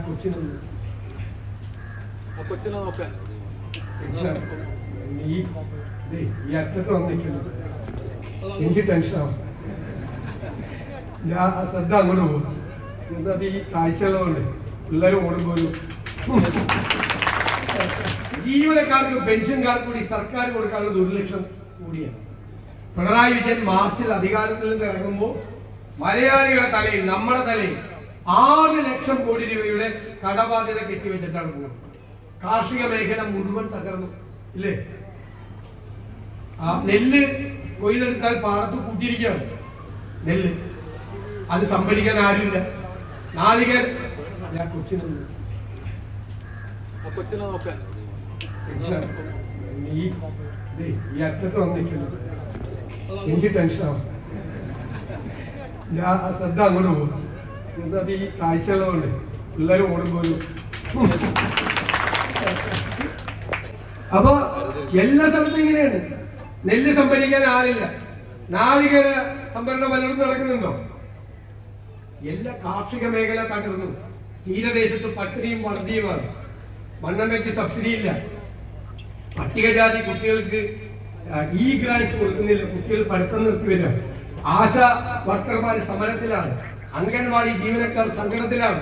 കൊച്ചിന് നോക്കാൻ ഈ അറ്റത്ത് വന്നിരിക്കുന്നത് എനിക്ക് ടെൻഷനാവും ഞാൻ ആ ശ്രദ്ധ അങ്ങോട്ട് പോകും. എന്നത് ഈ കാഴ്ചകളുണ്ട് പിള്ളേർ ഓടുമ്പോഴും ജീവനക്കാർക്ക് പെൻഷൻകാർക്ക് കൂടി സർക്കാർ കൊടുക്കാനുള്ള ഒരു ലക്ഷം കൂടിയാണ്. പിണറായി വിജയൻ മാർച്ചിൽ അധികാരത്തിൽ നിന്ന് ഇറങ്ങുമ്പോൾ മലയാളികളുടെ തലയിൽ നമ്മുടെ തലയിൽ ആറ് ലക്ഷം കോടി രൂപയുടെ കടബാധ്യത കെട്ടിവെച്ചിട്ടാണ് പോകുന്നത്. കാർഷിക മേഖല മുഴുവൻ തകർന്നു. ഇല്ലേ? ആ നെല്ല് കൊയ്തെടുത്താൽ പാടത്ത് കൂട്ടിയിരിക്കുകയാണ് നെല്ല്. അത് സംഭരിക്കാൻ ആരുമില്ല. നാളികൾ ഞാൻ കൊച്ചിന് ആ കൊച്ചിനെ നോക്കാൻ ടെൻഷൻ. ഈ ദേ, ഈ അറ്റത്ത് വന്നിരിക്കുന്നത് എനിക്ക് ടെൻഷനാവും ഞാൻ ശ്രദ്ധ അങ്ങോട്ട് പോകും. എന്നത് ഈ കാഴ്ചകളുണ്ട് പിള്ളേർ ഓടുമ്പോഴും അപ്പൊ എല്ലാ സ്ഥലത്തും ഇങ്ങനെയാണ്. നെല്ല് സംഭരിക്കാൻ ആളില്ല. നാളികേര സംഭരണ പലരും നടക്കുന്നുണ്ടോ? എല്ലാ കാർഷിക മേഖല തകർന്നു. തീരദേശത്ത് പട്ടിണിയും വർദ്ധിയുമാണ് മണ്ണെണ്ണയ്ക്ക് സബ്സിഡി ഇല്ല. പട്ടികജാതി കുട്ടികൾക്ക് ഈ ഗ്രാൻസ് കൊടുക്കുന്നില്ല. കുട്ടികൾ പഠിത്തം നിർത്തി വരിക. ആശ വർക്കർമാർ സമരത്തിലാണ്. അംഗൻവാടി ജീവനക്കാർ സങ്കടത്തിലാണ്